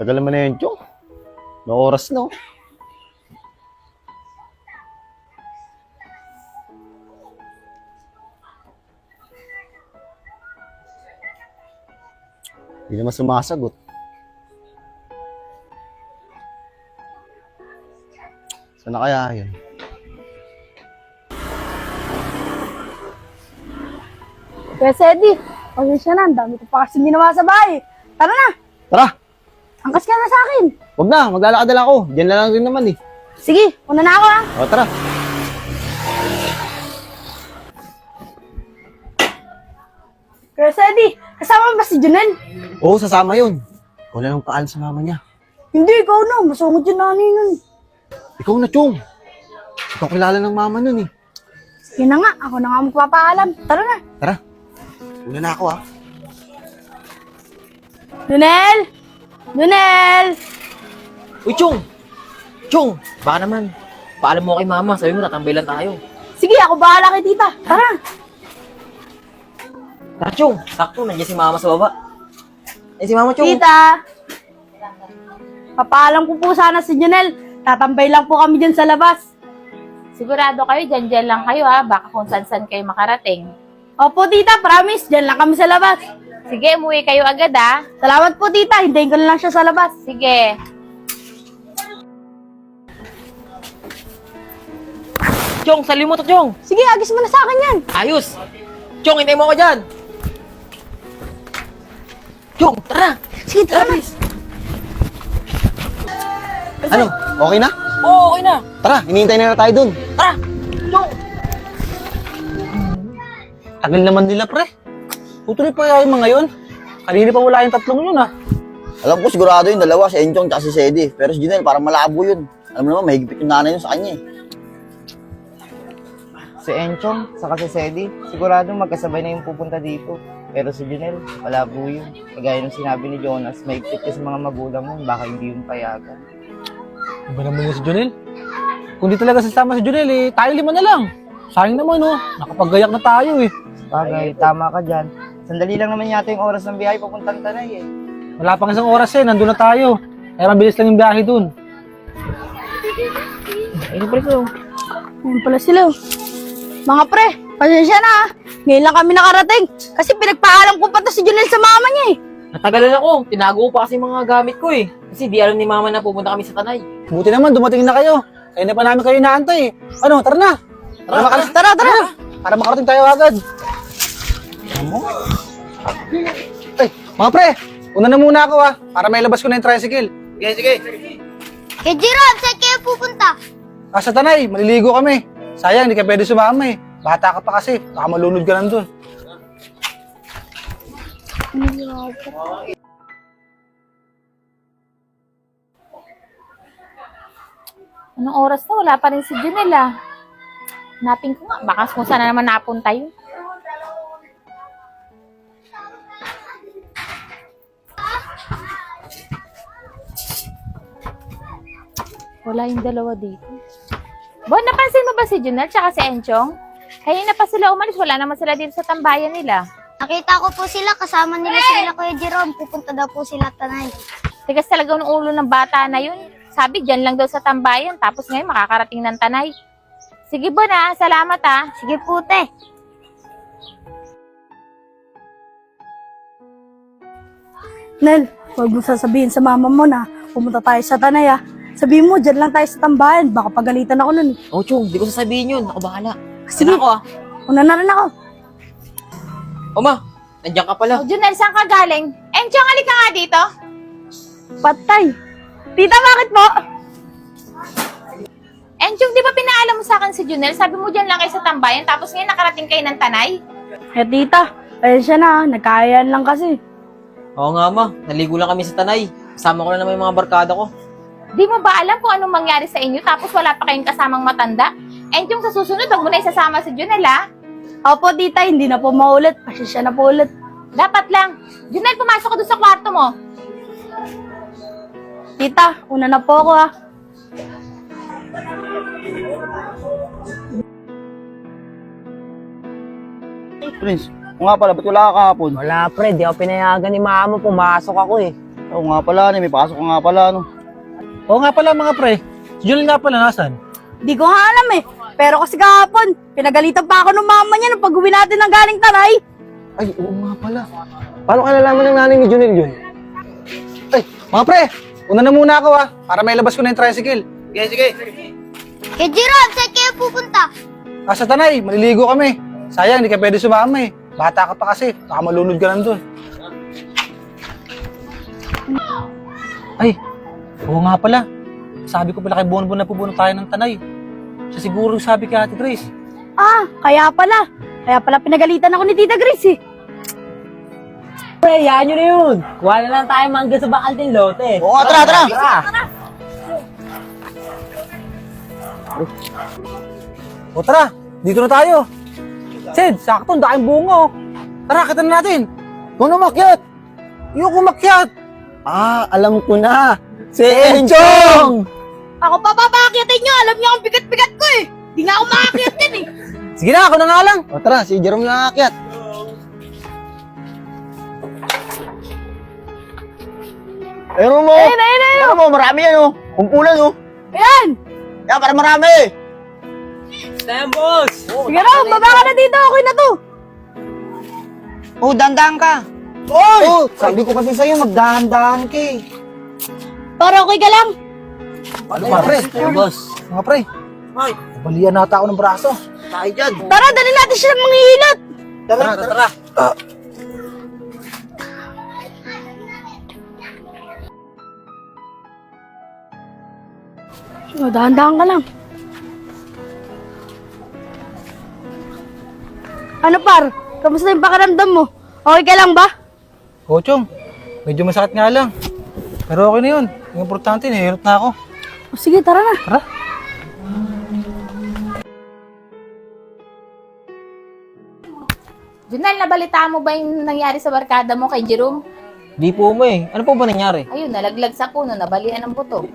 Tagal naman na yun, Chong. No oras no. Hindi naman sumasagot. Saan na kaya yun? Kuya Sedi, pasensya na. Ang dami ko pa kasi ginawa sa bahay. Tara na, Tara! Angkas ka na sa akin. Huwag na, maglalakad na lang ako. Diyan na lang rin naman eh. Sige, una na ako ah. O, tara. Kuya Sedi, kasama ba si Junel? Oo, sasama yun. Wala nang paalam sa mama niya. Hindi, ikaw na. Masungod yung nanay nun. Ikaw na, Chong. Ikaw kilala ng mama nun eh. Sige na nga, ako na nga magpapaalam. Tara na. Tara. Una na ako ah. Junel! Junel! Uy, Chong! Chong! Baka naman. Paalam mo kay mama. Sabi mo, tatambay lang tayo. Sige, ako bahala kay tita. Tara. Tara, Chong! Sakto, nandiyan si mama sa baba. Eh, si mama, Chong. Tita! Papaalam ko po sana si Junel. Tatambay lang po kami dyan sa labas. Sigurado kayo, dyan-dyan lang kayo ha. Baka kung saan-saan kayo makarating. Opo, tita. Promise. Dyan lang kami sa labas. Sige, umuwi kayo agad ha. Salamat po, tita. Hintayin ko na lang siya sa labas. Sige. Chong, sali mo to, Chong! Sige, agis mo na sa akin yan. Ayos! Chong, hintay mo ako dyan! Chong, tara! Sige, tara na. Ano? Okay na? Oo, okay na! Tara, hinihintay na na tayo dun. Tara! Chong! Tagal naman nila, pre. Tutuloy pa yung mga yun. Kanina pa wala yung tatlong yun, ah. Alam ko sigurado yung dalawa, si Enchong at si Sedi. Pero si Junel, parang malabo yun. Alam mo naman, mahigpit yung nanay yun sa kanya eh. Si Enchong, saka si Sedi, siguradong magkasabay na yung pupunta dito. Pero si Junel, wala po yun. Kagaya ng sinabi ni Jonas, may ka sa mga magulang mo, baka hindi yung payagan. Ano ba naman yun si Junel? Kung di talaga sasama si Junel, eh, tayo lima na lang. Sayang naman, oh. Nakapaggayak na tayo, eh. Bagay, tama ka dyan. Sandali lang naman yata yung oras ng biyahe papuntang Tanay eh. Wala pang isang oras, eh. Nandun na tayo. Kaya mabilis lang yung biyahe dun. Ayun pa rin Ayun pala sila. oh. Mga pre, pasensya na ah. Ngayon lang kami nakarating. Kasi pinagpaalam ko pa to si Junel sa mama niya eh. Natagalan ako. Tinago ko pa kasi mga gamit ko eh. Kasi di alam ni mama na pupunta kami sa Tanay. Buti naman, dumating na kayo. Kaya na pa namin kayo inaantay, eh. Ano, tara na. Para, makarating, Tara, tara. para makarating tayo agad. Ano? Ay, mga pre, una na muna ako, ah. Para may labas ko na yung tricycle. Sige, sige. Kay Jerome, saan kayo pupunta? Ah, sa tanay, maliligo kami. Sayang, hindi ka pwede sumama eh. Bata ka pa kasi, baka malunod ka nandun. Anong oras na? Wala pa rin si Junel ah. Hanapin ko nga. Baka kung saan na naman napunta yun. Wala yung dalawa dito. Bon, napansin mo ba si Junel tsaka si Enchong? Kanina pa sila umalis, wala naman sila dito sa tambayan nila. Nakita ko po sila, kasama nila sila Kuya Jerome. Pupunta daw po sila Tanay. Tigas talaga ng ulo ng bata na yun. Sabi, dyan lang daw sa tambayan. Tapos ngayon, makakarating ng tanay. Sige, Bon ah. Salamat ah. Sige po, te. Nel, huwag mo sasabihin sa mama mo na pumunta tayo sa tanay ah. Sabihin mo, dyan lang tayo sa tambahan. Baka pagalitan ako nun. eh. Oh, Chong, di ko sasabihin yun. Ako bahala. Sige. Ako ah. Una na rin ako. Oma, nandiyan ka pala. Oh, Junel, saan ka galing? Enchong, halika nga dito. Patay. Tita, bakit po? Enchong, di ba pinaalam mo sa akin si Junel? Sabi mo dyan lang kayo sa tambayan, tapos ngayon nakarating kayo ng tanay? Eh, tita. Pasensya na ah. Nagkayaan lang kasi. Oo nga, ma. Naligo lang kami sa Tanay. Kasama ko na naman yung mga barkada ko. Di mo ba alam kung anong mangyari sa inyo, tapos wala pa kayong kasamang matanda? Enchong, sa susunod, huwag mo na isasama si Junel, ha? Opo, tita. Hindi na po maulit. Pasensya na po ulit. Dapat lang. Junel, pumasok ka doon sa kwarto mo. Tita, una na po ako ah. Prince, o nga pala, ba't wala ka kahapon? Wala pre, di ako pinayagan ni mama, pumasok ako eh. Oo nga pala, ano, may pasok ka nga pala, ano. Oo nga pala mga pre. Si Junel nga pala, nasan? Di ko nga alam eh. Pero kasi kahapon, pinagalitan pa ako ng mama niya nung pag-uwi natin ng galing taray. Ay, oo nga pala. Paano ka nalaman ng nanay ni Junel yun? Ay, mga pre, una na muna ako ah, para may labas ko na yung tricycle. Sige, sige. Kuya Jerome, saan kayo pupunta? Ah, sa tanay, maliligo kami. Sayang, hindi ka pwede sumama eh. Bata ka pa kasi, baka malunod ka lang doon. Ay, oo nga pala. Sabi ko pala kay Bonbon na pupuno tayo ng tanay. Siya siguro sabi kay Ate Grace. Ah, kaya pala. Kaya pala pinagalitan ako ni Tita Grace eh. Pre, yan nyo na yun. Kuha na lang tayo mangga sa bakal din lote. Oo nga, tara, tara. O tara, dito na tayo. Sid, sakto, ang daking bungo. Tara, kita na natin. Kung umakyat. Yung umakyat. Ah, alam ko na. Si Enchong! Ako pa papakyatin niyo. Alam niyo ang bigat-bigat ko eh. Di nga ako makakyat yan eh. Sige na, ako na nga lang. O tara, si Jerome yung aakyat. Ayun mo. Ayun, ayun, ayun. Ayun mo, marami yan, oh. Kumpulan, oh. Ayan. Yan, para marami. Tayo, boss! Sige na, baba ka na dito. Okay na to. Oh, dandang ka. Oy! Oh, sabi ko kasi sa'yo, magdahan-dahan ka eh. Para okay ka lang. Ano mga pre? boss. Mga pre. Ay, balian nata ako ng braso. Tayo dyan. Tara, dali natin siya ng manghihilot. Tara, tara. O, dahan-dahan ka lang. Ano par? Kamusta yung pakiramdam mo? Okay ka lang ba? Kochong, medyo masakit nga lang. Pero okay na yun. Yung importante, nahihirap na ako. O, sige, tara na. Tara. Junal, nabalitaan mo ba yung nangyari sa barkada mo kay Jerome? Di po mo eh. Ano po ba nangyari? Ayun, nalaglag sa puno, nabalian ng buto.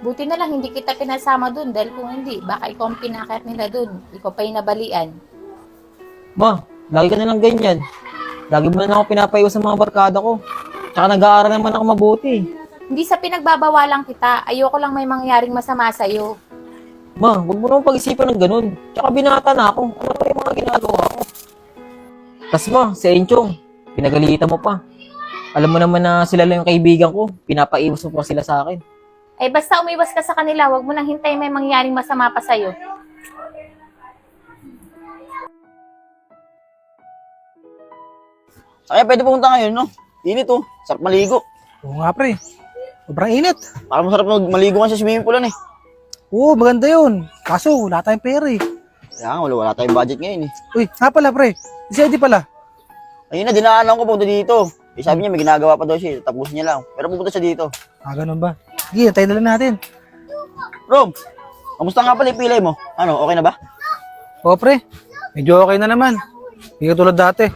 Buti na lang hindi kita pinasama dun dahil kung hindi, baka ikaw ang pinakit nila dun. Ikaw pa yung nabalian. Ma, lagi ka na lang ganyan. Lagi mo na ako pinapaiwas sa mga barkada ko. Tsaka nag-aaral naman ako mabuti. Hindi sa pinagbabawalan kita, ayoko lang may mangyaring masama sa'yo. Ma, huwag mo naman pag-isipan ng ganun. Tsaka binata na ako. Ano pa yung mga ginagawa ko? Tas ma, si Enchong, pinagalitan mo pa. Alam mo naman na sila lang yung kaibigan ko. Pinapaiwas mo pa sila sa akin. Eh basta umiwas ka sa kanila, wag mo nang hintayin may mangyaring masama pa sa'yo. Kaya pwede pumunta ngayon, no? Init, oh. Sarap maligo. Oo nga pre. Sobrang init. Parang masarap mag- maligo nga sa swimming pool, ano, eh. Oo, maganda yun. Kaso, wala tayong pera eh. Kaya nga, wala, wala tayong budget ngayon, eh. Uy, nga pala pre. Si Eddie pala. Ayun na, dinaanan ko punta dito. Eh, sabi niya, may ginagawa pa daw siya. eh. Tapusin niya lang. Pero pupunta siya dito. Ah, ganun ba? Sige, tayo na lang natin. Rom, kamusta nga pala yung pilay mo? Ano, okay na ba? Oo pre, medyo okay na naman. Hindi ka tulad dati.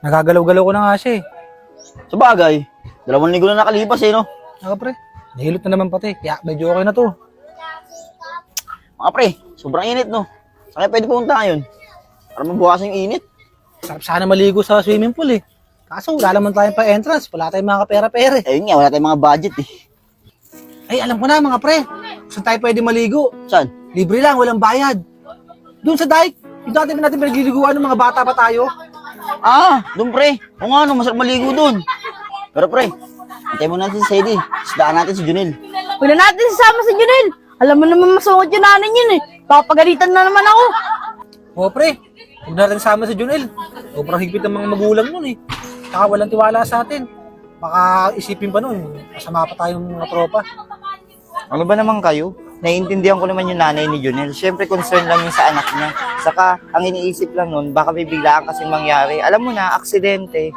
Nagagalaw-galaw ko na nga siya eh. Sa bagay, dalawang linggo na nakalipas, eh, no? Ako pre, nahilot na naman pati. Kaya medyo okay na to. Mga pre, sobrang init, no? Saan kaya pwede pumunta ngayon? Para mabukasan yung init. Sarap sana maligo sa swimming pool eh. Kaso wala naman tayong pa entrance. Wala tayong mga kapera-pera eh. Ayun nga, wala tayong mga budget, eh. Ay, alam ko na mga pre. Saan tayo pwede maligo? Saan? Libre lang, walang bayad. Doon sa dike. Yung dati natin pinagliliguan ng mga bata pa tayo. Ah, doon pre. O nga, no, masarap maligo doon. Pero pre, hintay mo natin si Sadie. Isdaan natin si Junel. Wala natin sasama si Junel. Alam mo naman masungot yung nanay yun eh. Papagalitan na naman ako. O pre, huwag natin sama si Junel. Sobrang higpit ng mga magulang nun eh. Saka walang tiwala sa atin. Baka isipin pa nun, masama pa tayong mga tropa. Ano ba naman kayo? Naiintindihan ko naman yung nanay ni Junel. Siyempre, concern lang yun sa anak niya. Saka, ang iniisip lang nun, baka may biglaan kasing mangyari. Alam mo na, aksidente.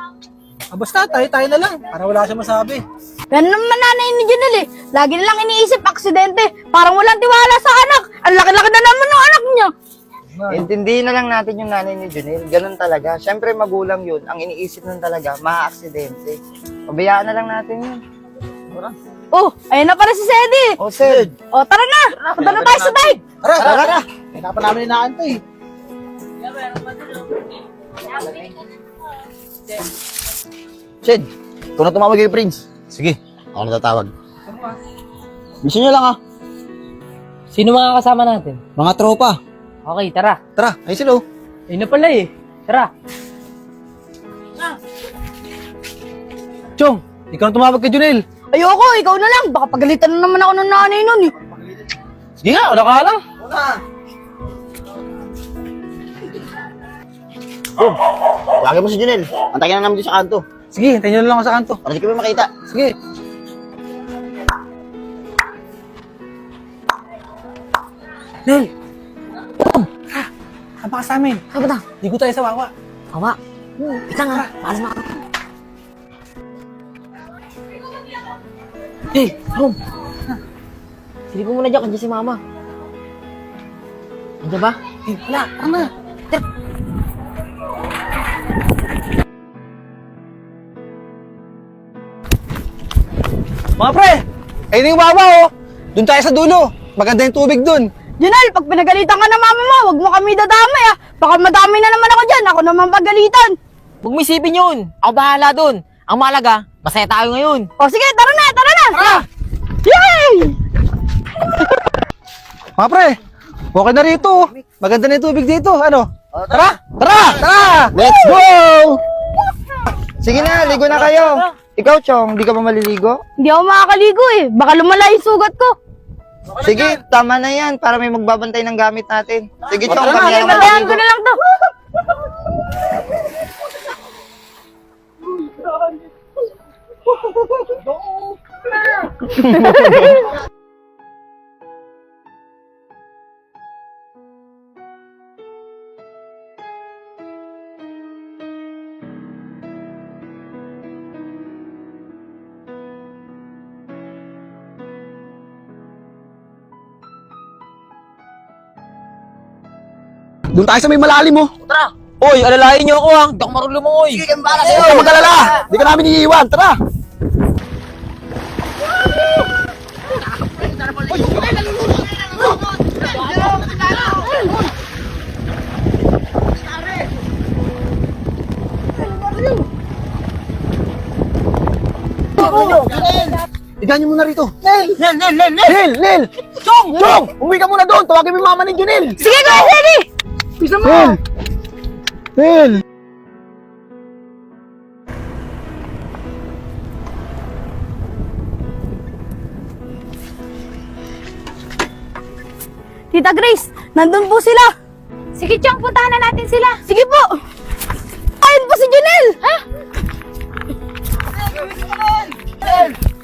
Ah, basta, tayo-tayo na lang. Para wala siya masabi. Yan naman nanay ni Junel eh. Lagi na lang iniisip aksidente. Parang walang tiwala sa anak. Ang laki-laki na naman ng anak niya. Intindihin na lang natin yung nanay ni Junel. Ganun talaga. Siyempre, magulang yun. Ang iniisip nun talaga, maa-aksidente. Pabayaan na lang natin yun. Oh, ayun na pala si Sedi. O, Sed. Oh, tara na. Punta na tayo sa dike. Tara, tara, tara. Kaya pa namin inaantay. Sid, ikaw na tumawag kay Prince. Sige, ako na tatawag. Gusto nyo lang ah. Sino mga kasama natin? Mga tropa. Okay, tara. Tara, ayun sila oh. Ayun na pala eh. Tara. Chong, ikaw ang tumawag kay Junel. Ayoko, ikaw na lang. Baka pagalitan na naman ako ng nanay nun eh. Sige nga, wala ka lang. Lagi mo si Junel. Antayin na namin dito sa kanto. Sige, hintayin nyo na lang ako sa kanto. Para di kami makita. Sige. Nel! Tom! Ha! Sapa ka sa amin. Saan ba Ligo tayo sa wawa. Awa. Ika nga, maalas na ako. Hey, Rom. Silipin mo na dyan, kandiyan si Mama. Andiyan ba? Eh, wala. Tara Mga pre! Ayun yung wawa oh! Doon tayo sa dulo. Maganda yung tubig doon. Junel, pag pinagalitan ka na mama mo, huwag mo kami dadamay ah. Baka madami na naman ako dyan. Ako naman pagalitan. Huwag mo isipin yun. Ako bahala dun. Ang mahalaga, masaya tayo ngayon. O sige, tara na, tara na. Tara! Yay! Mga pre, okay na rito. oh. Maganda na yung tubig dito. Ano? Tara! Tara! Tara! Let's go! Sige na, ligo na kayo. Ikaw, Chong, di ka ba maliligo? Hindi ako makakaligo eh. Baka lumala yung sugat ko. Sige, tama na yan para may magbabantay ng gamit natin. Sige, Chong, Tara na, kami na bantayan ko na lang to. Doon tayo sa may malalim mo. Tara! Oy, alalayan niyo ako ha. Hindi ako marunong lumangoy. Huwag ka mag-alala. Di ka namin iiwan. Tara! Iganyo mo na rito. Nel! Nel! Nel! Nel! Nel! Nel! Chong! Chong! Umuwi ka muna doon. Tawagin mo yung mama ni Junel. Sige, kuya Jenny! Bisa mo! Nel! Nel! Tita Grace, nandun po sila. Sige, Chong, puntahan na natin sila. Sige po. Ayun po si Junel. Ha?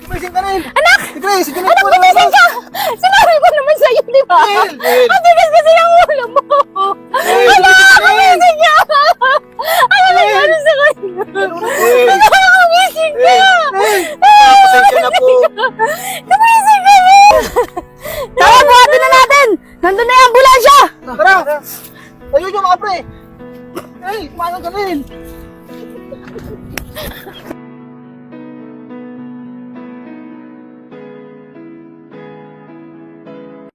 Gumising ka, Nel! Anak! Si Grace, si Junel Anak, po gumising ka! Sinabi ko naman sa'yo, di ba? Nel, Nel. Ang tigas kasi ang ulo mo. 哎呀